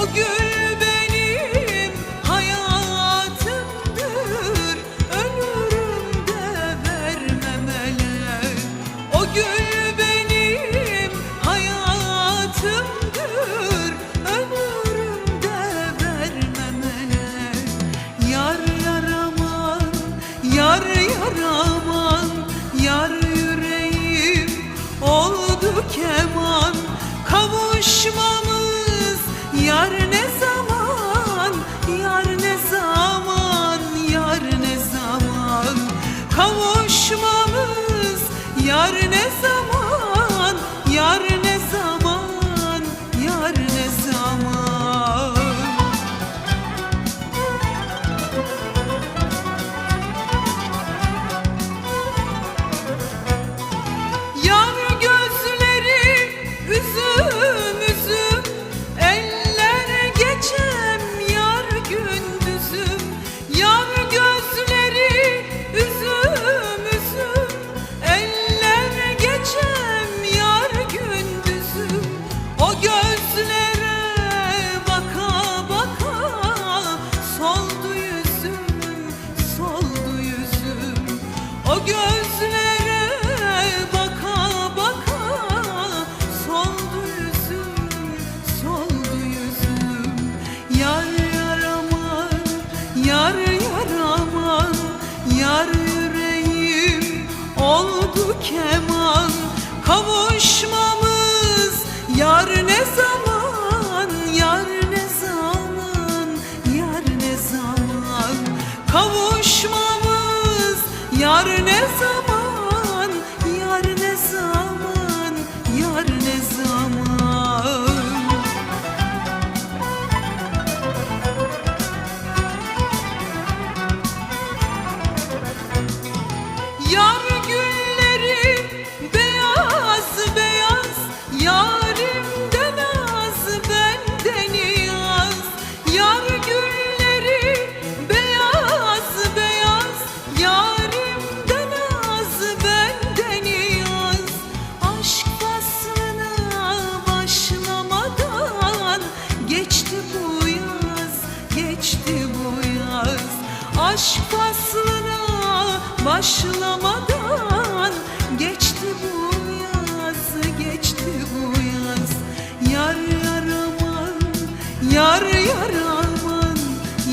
O gül benim hayatımdır Ömrümde vermem ele O gül benim hayatımdır Ömrümde vermem ele Yar yaraman, yar yaraman Yar yüreğim oldu keman. kavuşmamız yar ne zaman? Keman. Kavuşmamız yar ne zaman, yar ne zaman, yar ne zaman? Kavuşmamız yar ne zaman, yar ne zaman, yar ne zaman? Yar Aşk faslına başlamadan Geçti bu yaz, geçti bu yaz. Yar yar aman, yar yar aman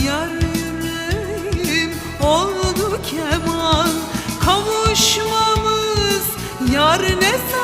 Yar yüreğim oldu keman. Kavuşmamız yar ne